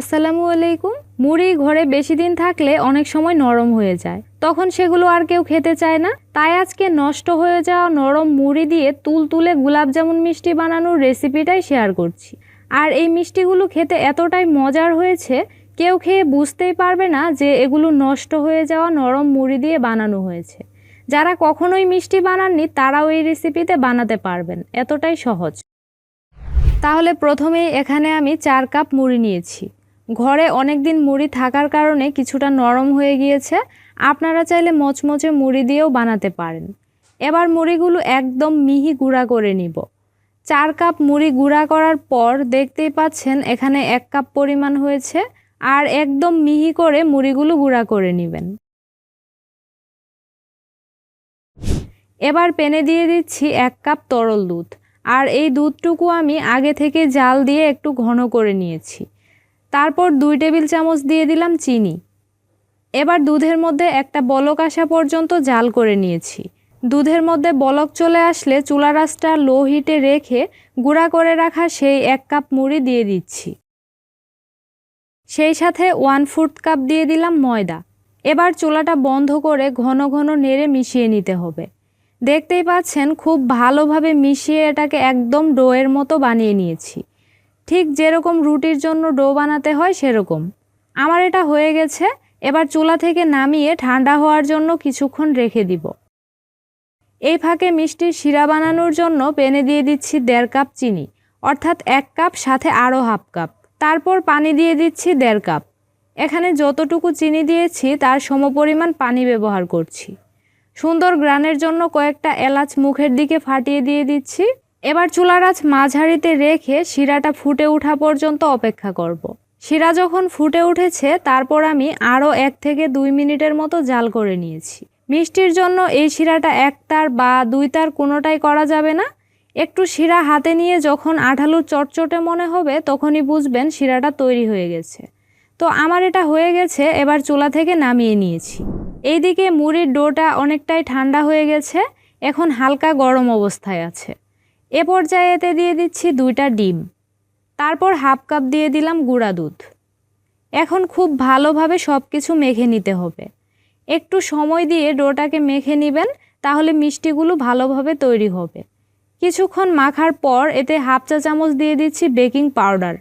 আসসালামু আলাইকুম। মুড়ি ঘরে বেশি দিন থাকলে অনেক সময় নরম হয়ে যায়। তখন সেগুলো আর কেউ খেতে চায় না। তাই আজকে নষ্ট হয়ে যাওয়া নরম মুড়ি দিয়ে তুল তুলতুলে গুলাবজামুন মিষ্টি বানানোর রেসিপিটাই শেয়ার করছি। আর এই মিষ্টিগুলো খেতে এতটাই মজার হয়েছে, কেউ খেয়ে বুঝতেই পারবে না যে এগুলো নষ্ট হয়ে যাওয়া নরম মুড়ি দিয়ে বানানো হয়েছে। যারা কখনোই মিষ্টি বানাননি, তারাও এই রেসিপিতে বানাতে পারবেন। এতটাই সহজ। তাহলে প্রথমেই এখানে আমি চার কাপ মুড়ি নিয়েছি। ঘরে অনেক দিন মুড়ি থাকার কারণে কিছুটা নরম হয়ে গিয়েছে। আপনারা চাইলে মচমচে মুড়ি দিয়েও বানাতে পারেন। এবার মুড়িগুলো একদম মিহি গুঁড়া করে নিব। চার কাপ মুড়ি গুঁড়া করার পর দেখতেই পাচ্ছেন এখানে এক কাপ পরিমাণ হয়েছে আর একদম মিহি করে মুড়িগুলো গুঁড়া করে নেবেন। এবার পেনে দিয়ে দিচ্ছি এক কাপ তরল দুধ। আর এই দুধটুকু আমি আগে থেকে জাল দিয়ে একটু ঘন করে নিয়েছি। তারপর দুই টেবিল চামচ দিয়ে দিলাম চিনি। এবার দুধের মধ্যে একটা বলক আসা পর্যন্ত জাল করে নিয়েছি। দুধের মধ্যে বলক চলে আসলে চুলা রাসটা লো হিটে রেখে গুঁড়া করে রাখা সেই এক কাপ মুড়ি দিয়ে দিচ্ছি। সেই সাথে ওয়ান ফুট কাপ দিয়ে দিলাম ময়দা। এবার চুলাটা বন্ধ করে ঘন ঘন নেড়ে মিশিয়ে নিতে হবে। দেখতেই পাচ্ছেন খুব ভালোভাবে মিশিয়ে এটাকে একদম ডোয়ের মতো বানিয়ে নিয়েছি। ঠিক যেরকম রুটির জন্য ডো বানাতে হয় সেরকম। আমার এটা হয়ে গেছে, এবার চুলা থেকে নামিয়ে ঠান্ডা হওয়ার জন্য কিছুক্ষণ রেখে দিব। এই ফাঁকে মিষ্টির শিরা বানানোর জন্য পেনে দিয়ে দিচ্ছি দেড় কাপ চিনি, অর্থাৎ এক কাপ, সাথে আরও হাফ কাপ। তারপর পানি দিয়ে দিচ্ছি দেড় কাপ। এখানে যতটুকু চিনি দিয়েছি, তার সমপরিমাণ পানি ব্যবহার করছি। সুন্দর গ্রানের জন্য কয়েকটা এলাচ মুখের দিকে ফাটিয়ে দিয়ে দিচ্ছি। এবার চুলার আঁচ মাঝারিতে রেখে শিরাটা ফুটে ওঠা পর্যন্ত অপেক্ষা করব। শিরা যখন ফুটে উঠেছে, তারপর আমি আরও এক থেকে দুই মিনিটের মতো জাল করে নিয়েছি। মিষ্টির জন্য এই শিরাটা এক তার বা দুই তার কোনোটাই করা যাবে না। একটু শিরা হাতে নিয়ে যখন আঠালু চটচটে মনে হবে, তখনই বুঝবেন শিরাটা তৈরি হয়ে গেছে। তো আমার এটা হয়ে গেছে, এবার চুলা থেকে নামিয়ে নিয়েছি। এইদিকে মুড়ির ডোটা অনেকটাই ঠান্ডা হয়ে গেছে, এখন হালকা গরম অবস্থায় আছে। এ পর্যায়ে এতে দিয়ে দিচ্ছি দুইটা ডিম। তারপর হাফ কাপ দিয়ে দিলাম গুঁড়া দুধ। এখন খুব ভালোভাবে সব কিছু মেখে নিতে হবে। একটু সময় দিয়ে ডোটাকে মেখে নেবেন, তাহলে মিষ্টিগুলো ভালোভাবে তৈরি হবে। কিছুক্ষণ মাখার পর এতে হাফ চা চামচ দিয়ে দিচ্ছি বেকিং পাউডার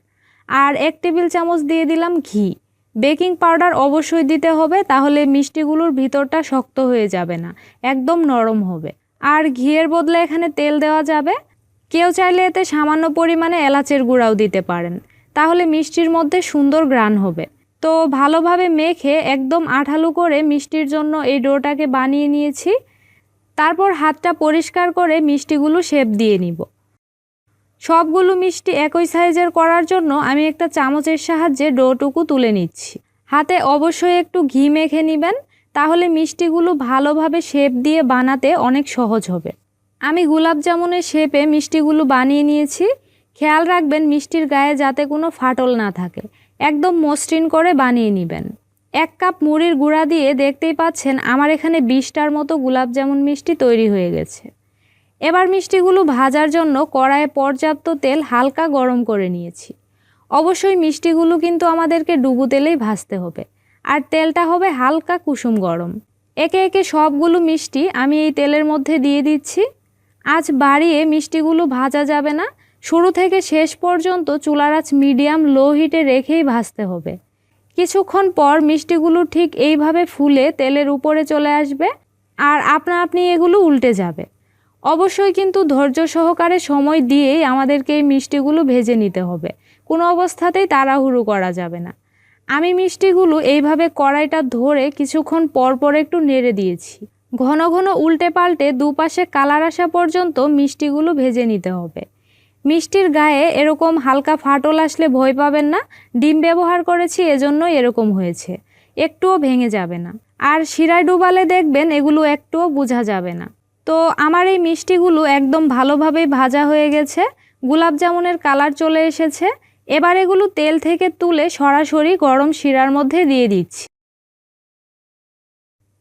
আর এক টেবিল চামচ দিয়ে দিলাম ঘি। বেকিং পাউডার অবশ্যই দিতে হবে, তাহলে মিষ্টিগুলোর ভিতরটা শক্ত হয়ে যাবে না, একদম নরম হবে। আর ঘিয়ের বদলে এখানে তেল দেওয়া যাবে। কেউ চাইলে এতে সামান্য পরিমাণে এলাচের গুঁড়াও দিতে পারেন। তাহলে মিষ্টির মধ্যে সুন্দর গ্রান হবে। তো ভালোভাবে মেখে একদম আঠালো করে মিষ্টির জন্য এই ডোটাকে বানিয়ে নিয়েছি। তারপর হাতটা পরিষ্কার করে মিষ্টিগুলো শেপ দিয়ে নিব। সবগুলো মিষ্টি একই সাইজের করার জন্য আমি একটা চামচের সাহায্যে ডোটুকু তুলে নিচ্ছি। হাতে অবশ্যই একটু ঘি মেখে নেবেন, তাহলে মিষ্টিগুলো ভালোভাবে শেপ দিয়ে বানাতে অনেক সহজ হবে। আমি গোলাপ জামুনের শেপে মিষ্টিগুলো বানিয়ে নিয়েছি। খেয়াল রাখবেন মিষ্টির গায়ে যাতে কোনো ফাটল না থাকে। একদম মসৃণ করে বানিয়ে নেবেন। এক কাপ মুড়ির গুঁড়া দিয়ে দেখতেই পাচ্ছেন আমার এখানে বিশটার মতো গোলাপ জামুন মিষ্টি তৈরি হয়ে গেছে। এবার মিষ্টিগুলো ভাজার জন্য কড়াইয়ে পর্যাপ্ত তেল হালকা গরম করে নিয়েছি। অবশ্যই মিষ্টিগুলো কিন্তু আমাদেরকে ডুবু তেলেই ভাজতে হবে। আর তেলটা হবে হালকা কুসুম গরম। একে একে সবগুলো মিষ্টি আমি এই তেলের মধ্যে দিয়ে দিচ্ছি। আজ বাড়িয়ে মিষ্টিগুলো ভাজা যাবে না। শুরু থেকে শেষ পর্যন্ত চুলার আঁচ মিডিয়াম লো হিটে রেখেই ভাজতে হবে। কিছুক্ষণ পর মিষ্টিগুলো ঠিক এইভাবে ফুলে তেলের উপরে চলে আসবে আর আপনা আপনি এগুলো উল্টে যাবে। অবশ্যই কিন্তু ধৈর্য সহকারে সময় দিয়েই আমাদেরকে এই মিষ্টিগুলো ভেজে নিতে হবে। কোনো অবস্থাতেই তাড়াহুড়ো করা যাবে না। আমি মিষ্টিগুলো এইভাবে কড়াইটা ধরে কিছুক্ষণ পর পর একটু নেড়ে দিয়েছি। ঘন ঘন উল্টে পাল্টে দুপাশে কালার আসা পর্যন্ত মিষ্টিগুলো ভেজে নিতে হবে। মিষ্টির গায়ে এরকম হালকা ফাটল আসলে ভয় পাবেন না। ডিম ব্যবহার করেছি, এজন্যই এরকম হয়েছে। একটুও ভেঙে যাবে না। আর শিরায় ডুবালে দেখবেন এগুলো একটুও বোঝা যাবে না। তো আমার এই মিষ্টিগুলো একদম ভালোভাবেই ভাজা হয়ে গেছে। গোলাপ জামুনের কালার চলে এসেছে। এবার এগুলো তেল থেকে তুলে সরাসরি গরম শিরার মধ্যে দিয়ে দিচ্ছি।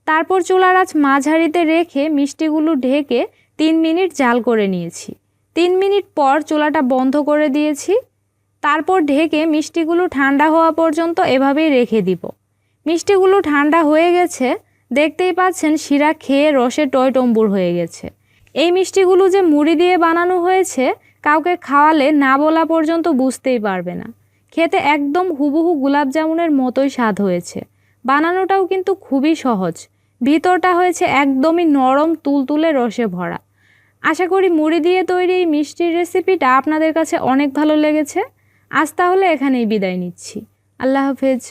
তারপর চুলার আঁচ মাঝারিতে রেখে মিষ্টিগুলো ঢেকে তিন মিনিট জাল করে নিয়েছি। তিন মিনিট পর চুলাটা বন্ধ করে দিয়েছি। তারপর ঢেকে মিষ্টিগুলো ঠান্ডা হওয়া পর্যন্ত এভাবেই রেখে দিব। মিষ্টিগুলো ঠান্ডা হয়ে গেছে, দেখতেই পাচ্ছেন শিরা খেয়ে রসে টয়টম্বুর হয়ে গেছে। এই মিষ্টিগুলো যে মুড়ি দিয়ে বানানো হয়েছে, কাউকে খাওয়ালে না বলা পর্যন্ত বুঝতেই পারবে না। খেতে একদম হুবহু গোলাপ জামুনের মতোই স্বাদ হয়েছে। বানানোটাও কিন্তু খুবই সহজ। ভিতরটা হয়েছে একদমই নরম, তুলতুলে রসে ভরা। আশা করি মুড়ি দিয়ে তৈরি এই মিষ্টির রেসিপিটা আপনাদের কাছে অনেক ভালো লেগেছে। আজ তাহলে এখানেই বিদায় নিচ্ছি। আল্লাহ হাফেজ।